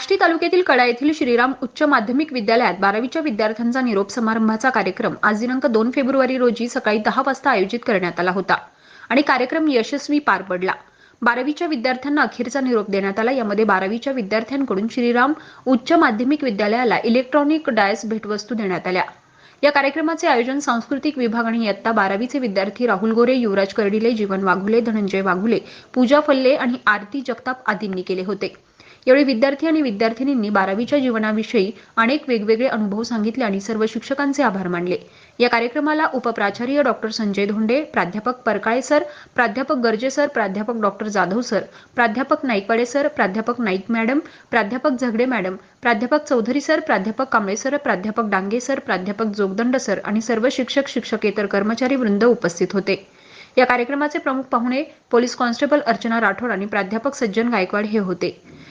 आष्टी तालुक्यातील कडा येथील श्रीराम उच्च माध्यमिक विद्यालयात बारावीच्या विद्यार्थ्यांचा निरोप समारंभाचा कार्यक्रम आज दिनांक दोन फेब्रुवारी रोजी सकाळी दहा वाजता आयोजित करण्यात आला होता आणि कार्यक्रम यशस्वी पार पडला. बारावीच्या विद्यार्थ्यांना अखेरचा निरोप देण्यात आला. यामध्ये बारावीच्या विद्यार्थ्यांकडून श्रीराम उच्च माध्यमिक विद्यालयाला इलेक्ट्रॉनिक डायस भेटवस्तू देण्यात आल्या. या कार्यक्रमाचे आयोजन सांस्कृतिक विभाग आणि इयत्ता बारावीचे विद्यार्थी राहुल गोरे युवराज कर्डिले जीवन वाघुले धनंजय वाघुले पूजा फल्ले आणि आरती जगताप आदींनी केले होते. यावेळी विद्यार्थी आणि विद्यार्थिनींनी बारावीच्या जीवनाविषयी अनेक वेगवेगळे अनुभव सांगितले आणि सर्व शिक्षकांचे आभार मानले. या कार्यक्रमाला उपप्राचार्य डॉक्टर संजय धोंडे प्राध्यापक परकाळे सर प्राध्यापक गर्जे सर प्राध्यापक डॉक्टर जाधव सर प्राध्यापक नाईकवाडे सर प्राध्यापक नाईक मॅडम प्राध्यापक झगडे मॅडम प्राध्यापक चौधरी सर प्राध्यापक कांबळे सर प्राध्यापक डांगे सर प्राध्यापक जोगदंड सर आणि सर्व शिक्षक शिक्षकेतर कर्मचारी वृंद उपस्थित होते. या कार्यक्रमाचे प्रमुख पाहुणे पोलीस कॉन्स्टेबल अर्चना राठोड आणि प्राध्यापक सज्जन गायकवाड हे होते.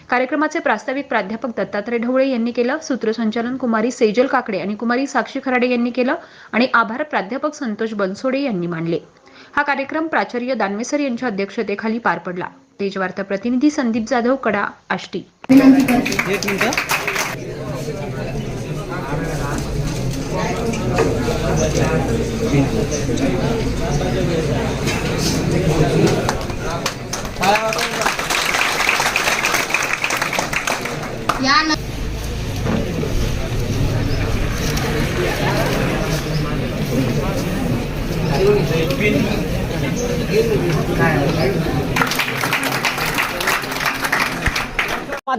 कार्यक्रमाचे प्रास्ताविक प्राध्यापक दत्तात्रय ढवळे यांनी केलं. सूत्रसंचालन कुमारी सेजल काकडे आणि कुमारी साक्षी खराडे यांनी केलं आणि आभार प्राध्यापक संतोष बनसोडे यांनी मानले. हा कार्यक्रम प्राचार्य दानवेसर यांच्या अध्यक्षतेखाली पार पडला. तेजवार्ता प्रतिनिधी संदीप जाधव कडा आष्टी.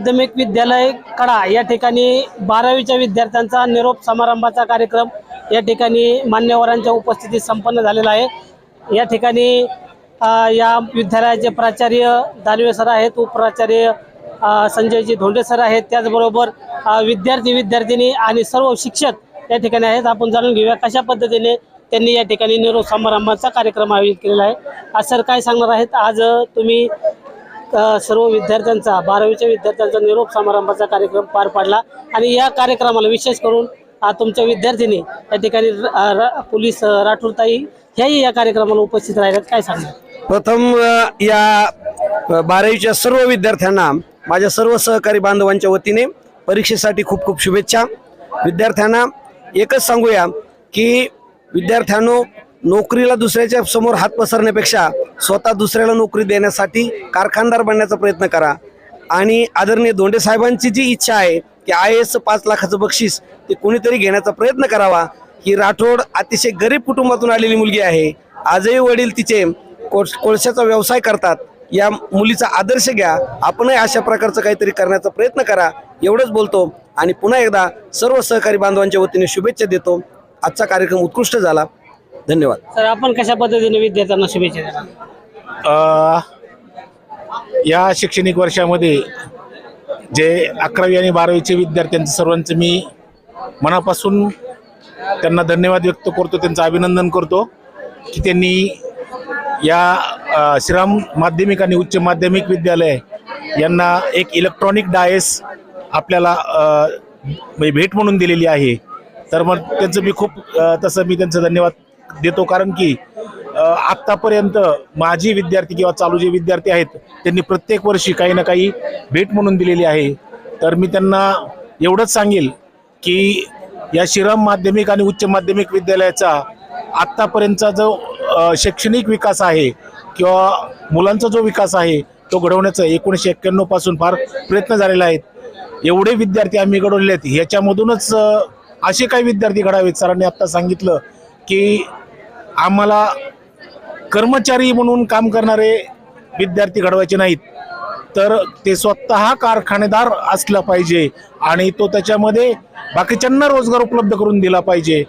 माध्यमिक विद्यालय कडा या ठिकाणी बारावीच्या विद्यार्थ्यांचा निरोप समारंभाचा कार्यक्रम या ठिकाणी मान्यवरांच्या उपस्थितीत संपन्न झालेला आहे. या ठिकाणी या विद्यालयाचे प्राचार्य दानवे सर आहेत उपप्राचार्य संजयजी धोंडे सर आहेत. त्याचबरोबर विद्यार्थी विद्यार्थिनी आणि सर्व शिक्षक या ठिकाणी आहेत. आपण जाणून घेऊया कशा पद्धतीने त्यांनी या ठिकाणी निरोप समारंभाचा कार्यक्रम आयोजित केलेला आहे. आज सर काय सांगणार आहेत? आज तुम्ही सर्व विद्यार्थ्यांचा बारावीच्या विद्यार्थ्यांचा निरोप समारंभाचा कार्यक्रम पार पाडला. आणि या कार्यक्रमाला विशेष करून तुमच्या विद्यार्थिनी या ठिकाणी र- पोलीस राठोडताई ह्याही या कार्यक्रमाला उपस्थित राहिल्यात. काय सांगणार? प्रथम या बारावीच्या सर्व विद्यार्थ्यांना माझ्या सर्व सहकारी बांधवांच्या वतीने परीक्षेसाठी खूप खूप शुभेच्छा. विद्यार्थ्यांना एकच सांगूया की विद्यार्थ्यांनो नोकरीला दुसऱ्याच्या समोर हात पसरण्यापेक्षा स्वतः दुसऱ्याला नोकरी देण्यासाठी कारखानदार बनण्याचा प्रयत्न करा. आणि आदरणीय धोंडे साहेबांची जी इच्छा आहे की आय एस पाच लाखाचं बक्षीस ते कोणीतरी घेण्याचा प्रयत्न करावा ही राठोड अतिशय गरीब कुटुंबातून आलेली मुलगी आहे. आजही वडील तिचे कोळश कोळशाचा व्यवसाय करतात. या मुलीचा आदर्श घ्या. आपणही अशा प्रकारचं काहीतरी करण्याचा प्रयत्न करा. एवढंच बोलतो आणि पुन्हा एकदा सर्व सहकारी बांधवांच्या वतीने शुभेच्छा देतो. आजचा कार्यक्रम उत्कृष्ट झाला. धन्यवाद. सर आपण कशा पद्धतीने विद्यार्थ्यांना शुभेच्छा देणार? अ, या शैक्षणिक वर्षामध्ये जे अकरावी आणि बारावीचे विद्यार्थ्यांचं सर्वांचं मी मनापासून त्यांना धन्यवाद व्यक्त करतो त्यांचं अभिनंदन करतो की त्यांनी या अ, श्रीराम माध्यमिक आणि उच्च माध्यमिक विद्यालय यांना एक इलेक्ट्रॉनिक डायस आपल्याला अ, म्हणजे भेट म्हणून दिलेली आहे. तर मग त्यांचं मी खूप अ, तसं मी त्यांचं धन्यवाद देतो. कारण की आत्तापर्यंत माझी विद्यार्थी किंवा चालू जे विद्यार्थी आहेत त्यांनी प्रत्येक वर्षी काही ना काही भेट म्हणून दिलेली आहे. तर मी त्यांना एवढंच सांगेल की या श्रीराम माध्यमिक आणि उच्च माध्यमिक विद्यालयाचा आत्तापर्यंतचा जो शैक्षणिक विकास आहे किंवा मुलांचा जो विकास आहे तो घडवण्याचा एकोणीसशे एक्क्याण्णवपासून फार प्रयत्न झालेला आहेत एवढे विद्यार्थी आम्ही घडवले आहेत. ह्याच्यामधूनच असे काही विद्यार्थी घडावेत. सरांनी आत्ता सांगितलं की आम्हाला कर्मचारी म्हणून काम करणारे विद्यार्थी घडवायचे नाहीत. तर ते स्वतः कारखानेदार असला पाहिजे आणि तो त्याच्यामध्ये बाकीच्यांना रोजगार उपलब्ध करून दिला पाहिजे.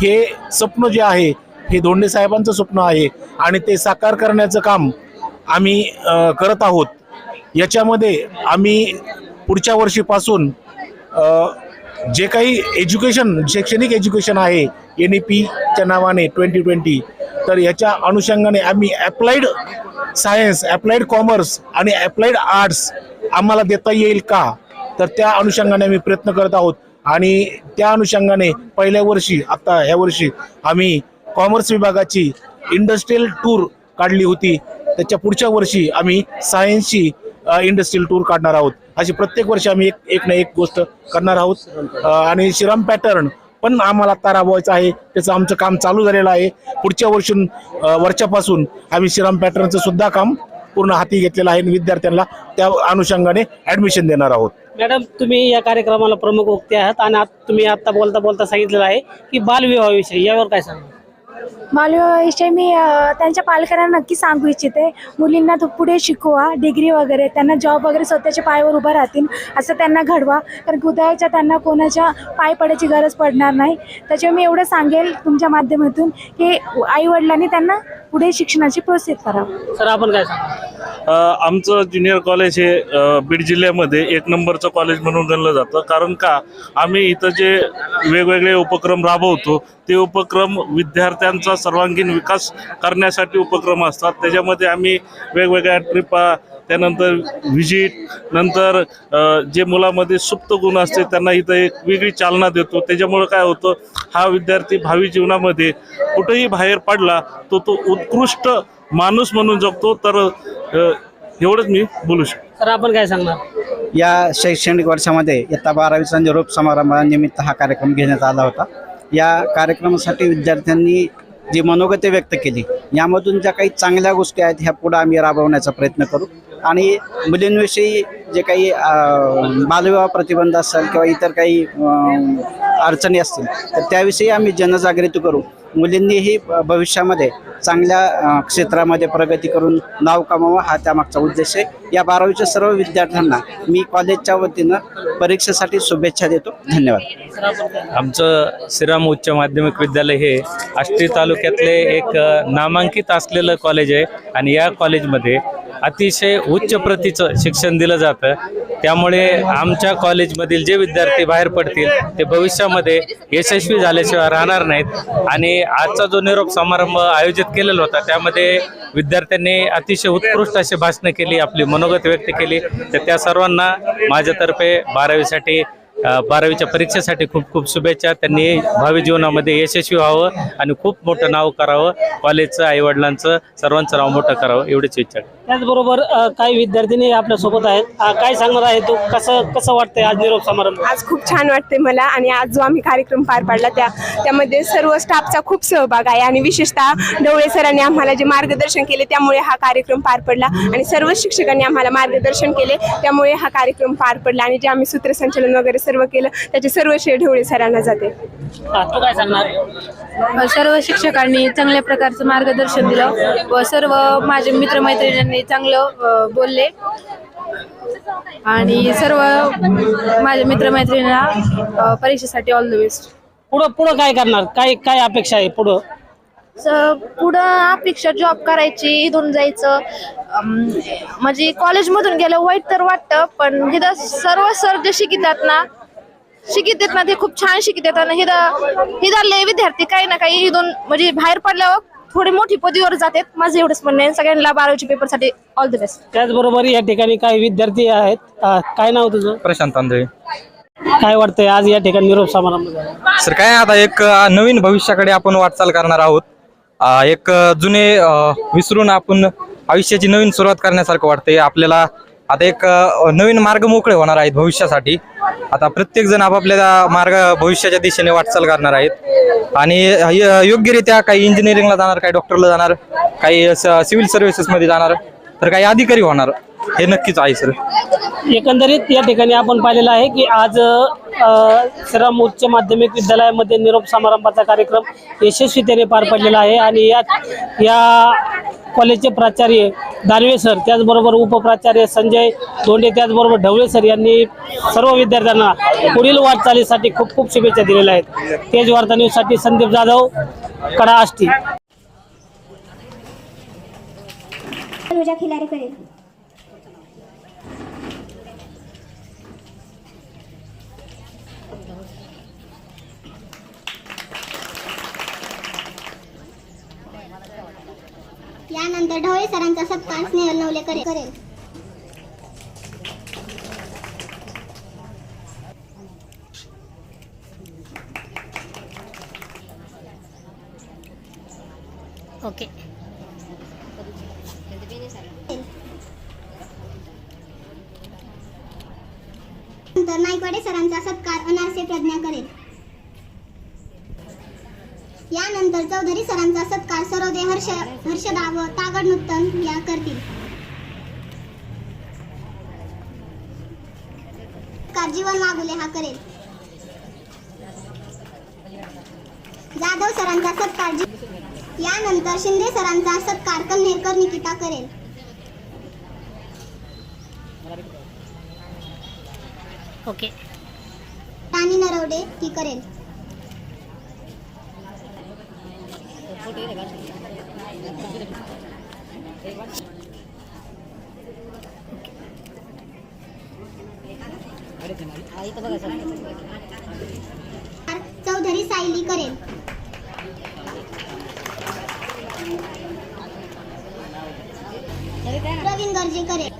हे स्वप्न जे आहे हे धोंडे साहेबांचं स्वप्न आहे आणि ते साकार करण्याचं काम आम्ही करत आहोत. याच्यामध्ये आम्ही पुढच्या वर्षीपासून जे काही एज्युकेशन शैक्षणिक एज्युकेशन आहे एन ई पीच्या नावाने ट्वेंटी ट्वेंटी तर याच्या अनुषंगाने आम्ही ॲप्लाईड सायन्स ॲप्लाईड कॉमर्स आणि ॲप्लाईड आर्ट्स आम्हाला देता येईल का? तर त्या अनुषंगाने आम्ही प्रयत्न करत आहोत. आणि त्या अनुषंगाने पहिल्या वर्षी आता ह्या वर्षी आम्ही कॉमर्स विभागाची इंडस्ट्रीयल टूर काढली होती. त्याच्या पुढच्या वर्षी आम्ही सायन्सची इंडस्ट्रीयल टूर काढणार आहोत. अशी प्रत्येक वर्षी आम्ही एक एक ना एक गोष्ट करणार आहोत. आणि श्रीराम पॅटर्न पण आम्हाला आत्ता राबवायचं आहे. त्याचं आमचं काम चालू झालेलं आहे. पुढच्या वर्षून वर्षापासून आम्ही श्रीराम पॅटर्नचं सुद्धा काम पूर्ण हाती घेतलेलं आहे आणि विद्यार्थ्यांना त्या अनुषंगाने ऍडमिशन देणार आहोत. मॅडम तुम्ही या कार्यक्रमाला प्रमुख वक्ते आहात आणि आत- तुम्ही आता बोलता बोलता सांगितलेलं आहे की बालविवाहाविषयी यावर काय सांगा बालविवाहाविषयी मी त्यांच्या पालकांना नक्की सांगू इच्छिते. मुलींना पुढे शिकवा डिग्री वगैरे त्यांना जॉब वगैरे स्वतःच्या पायावर उभं राहतील असं त्यांना घडवा. कारण उद्याच्या त्यांना कोणाच्या पाय पडायची गरज पडणार नाही. त्याच्यामुळे मी एवढं सांगेल तुमच्या माध्यमातून की आईवडिलांनी त्यांना पुढे शिक्षणाची प्रोत्साहित करावं सर आपण काय सांगा? अ, आमचं ज्युनियर कॉलेज हे अ, बीड जिल्ह्यामध्ये एक नंबरचं कॉलेज म्हणून गणलं जातं. कारण का? आम्ही इथं जे वेगवेगळे उपक्रम राबवतो ते उपक्रम विद्यार्थ्यांचा सर्वांगीण विकास करण्यासाठी उपक्रम असतात. त्याच्यामध्ये आम्ही वेगवेगळ्या ट्रिपा त्यानंतर व्हिजिट नंतर जे मुलामध्ये सुप्त गुण असते त्यांना इथं एक वेगळी चालना देतो. त्याच्यामुळं काय होतं हा विद्यार्थी भावी जीवनामध्ये कुठेही बाहेर पडला तो तो उत्कृष्ट माणूस म्हणून जगतो. तर एवढंच मी बोलू शकतो. सर आपण काय सांगणार? या शैक्षणिक वर्षामध्ये इयत्ता बारावीचा निरोप समारंभानिमित्त हा कार्यक्रम घेण्यात आला होता. या कार्यक्रमासाठी विद्यार्थ्यांनी जी मनोगती व्यक्त केली यामधून ज्या काही चांगल्या गोष्टी आहेत ह्या पुढे आम्ही राबवण्याचा प्रयत्न करू. आणि मुलींविषयी जे काही बालविवाह प्रतिबंध असेल किंवा इतर काही अडचणी असतील तर त्याविषयी आम्ही जनजागृती करू. मुलींनीही भविष्यामध्ये चांगल्या क्षेत्रामध्ये प्रगती करून नाव कमावं हा त्यामागचा उद्देश आहे. या बारावीच्या सर्व विद्यार्थ्यांना मी कॉलेजच्या वतीनं परीक्षेसाठी शुभेच्छा देतो. धन्यवाद. आमचं श्रीराम उच्च माध्यमिक विद्यालय हे आष्टी तालुक्यातले एक नामांकित असलेलं कॉलेज आहे आणि या कॉलेजमध्ये अतिशय उच्च प्रतीचं शिक्षण दिलं जातं. त्यामुळे आमच्या कॉलेजमधील जे विद्यार्थी बाहेर पडतील ते भविष्यामध्ये यशस्वी झाल्याशिवाय राहणार नाहीत. आणि आजचा जो निरोप समारंभ आयोजित केलेला होता त्यामध्ये विद्यार्थ्यांनी अतिशय उत्कृष्ट अशी भाषणं केली आपली मनोगत व्यक्त केली. तर त्या सर्वांना माझ्यातर्फे बारावीसाठी बारावीच्या परीक्षेसाठी खूप खूप शुभेच्छा. त्यांनी भावी जीवनामध्ये यशस्वी व्हावं आणि खूप मोठं नाव करावं. कॉलेजचं आईवडिलांचं सर्वांचं नाव मोठं करावं एवढीच इच्छा. आहे. त्याचबरोबर काही विद्यार्थिनी आपल्यासोबत आहेत. काय सांगणार आहे तू? कसं कसं वाटतंय आज निरोप समारंभ? आज खूप छान वाटते मला आणि आज जो आम्ही कार्यक्रम पार पाडला त्या त्यामध्ये सर्व स्टाफचा खूप सहभाग आहे आणि विशेषतः ढवळे सरांनी आम्हाला जे मार्गदर्शन केले त्यामुळे हा कार्यक्रम पार पडला आणि सर्व शिक्षकांनी आम्हाला मार्गदर्शन केले त्यामुळे हा कार्यक्रम पार पडला आणि जे आम्ही सूत्रसंचलन वगैरे सर्व केलं त्याचे सर्व श्रेय ढवळे सरांना जाते. तू काय सांगणार? सर्व शिक्षकांनी चांगल्या प्रकारचं मार्गदर्शन दिलं व सर्व माझे मित्रमैत्रिणींनी चांगलं अ, बोलले. आणि सर्व माझ्या मित्रमैत्रिणींना अ, परीक्षेसाठी ऑल द बेस्ट पुढं पुढं काय करणार? काय काय अपेक्षा आहे पुढं? पुढं अपेक्षा जॉब करायची इथून जायचं. अम, म्हणजे कॉलेजमधून गेलं वाईट तर वाटतं पण इथं सर्व सर जे शिकितात ना शिकित ना ते खूप छान शिकितात आणि इथं इथले विद्यार्थी काही ना काही इथून म्हणजे बाहेर पडल्यावर थोडी मोठी पदवीवर जातात. माझं एवढंच म्हणणं आहे. सगळ्यांना बारावीच्या पेपरसाठी ऑल द बेस्ट त्याचबरोबर या ठिकाणी काही विद्यार्थी आहेत. काय नाव तुझं? प्रशांत तांदळे. काय वाटतंय आज या ठिकाणी निरोप समारंभ झाला सर काय आता एक अ, नवीन भविष्याकडे आपण वाटचाल करणार आहोत. अ, एक अ, जुने अ, विसरून आपण आयुष्याची नवीन सुरुवात करण्यासारखं वाटतंय. आपल्याला आता एक नवीन मार्ग मोकळे होणार आहेत भविष्यासाठी. आता प्रत्येक जण आपापल्या मार्ग भविष्याच्या दिशेने वाटचाल करणार आहेत. आणि य- योग्यरित्या काही इंजिनिअरिंगला जाणार काही डॉक्टरला जाणार काही सिव्हिल सर्व्हिसेसमध्ये जाणार. तर काही अधिकारी होणार. हे नक्कीच आहे सर. एकंदरीत या ठिकाणी आपण पाहिलेलं आहे की आज अ, श्रीराम उच्च माध्यमिक विद्यालयामध्ये निरोप समारंभाचा कार्यक्रम यशस्वीतेने पार पडलेला आहे आणि या या कॉलेजचे प्राचार्य दानवे सर त्याचबरोबर उपप्राचार्य संजय दोंडे त्याचबरोबर ढवळे सर यांनी सर्व विद्यार्थ्यांना पुढील वाटचालीसाठी खूप खूप शुभेच्छा दिलेल्या आहेत. तेज वार्ता न्यूजसाठी संदीप जाधव कडा आष्टी. रोजा खिलारी करेल. यानंतर ढवळे सरांचा सत्कार स्नेहल नवले करे- करेल ओके यानंतर नाईकवाडे सरांचा सत्कार अनारसे प्रज्ञा करेल. यानंतर चौधरी सरांचा सत्कार सरोदे हर्ष हर्षदा व तागड नूतन या करतील. जीवन वागुले हा करेल. जाधव सरांचा सत्कार यानंतर शिंदे सरांचा सत्कार कन्हेरकर निकिता करेल. ओके. टाणी नरवडे ती करेल. चौधरी सायली करेल. प्रवीण गर्जे करेल.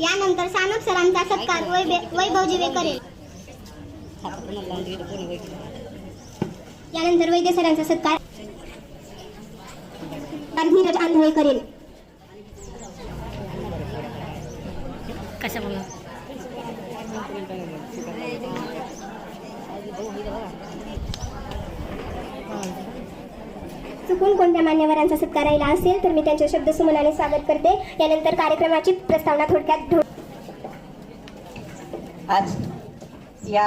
यानंतर सानप सरांचा सत्कार वैभे- वैभव जिवे करेल. यानंतर वैद्य सरांचा सत्कार. नीरज आंधळे करेल. कशामुळे? चुकून कोणत्या मान्यवरांचा सत्कार राहिला असेल तर मी त्यांच्या शब्द सुमनाने स्वागत करते. यानंतर कार्यक्रमाची प्रस्तावना थोडक्यात आज या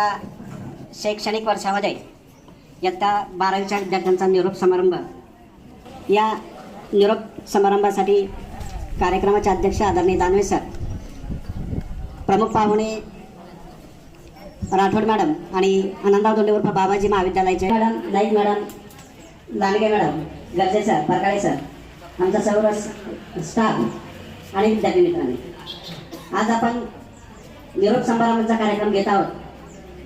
शैक्षणिक वर्षामध्ये इयत्ता बारावीच्या विद्यार्थ्यांचा निरोप समारंभ. या निरोप समारंभासाठी कार्यक्रमाचे अध्यक्ष आदरणीय दानवे सर प्रमुख पाहुणे राठोड मॅडम आणि आनंदराव दोंडे उर्फ बाबाजी महाविद्यालयाचे. Madam Naik madam Landge madam Garje sir Parkale sir आमचा सर्व स्टाफ आणि विद्यार्थी मित्रांनी. आज आपण निरोप समारंभाचा कार्यक्रम घेत आहोत.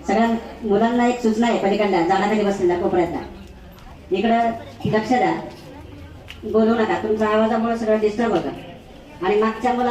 सगळ्या मुलांना एक सूचना आहे पलीकडल्या झाडाखाली बसलेल्या कोपऱ्यातल्या. इकडं लक्ष द्या. बोलू नका तुमच्या आवाजामुळे सगळं डिस्टर्ब होतं. आणि मागच्या मुला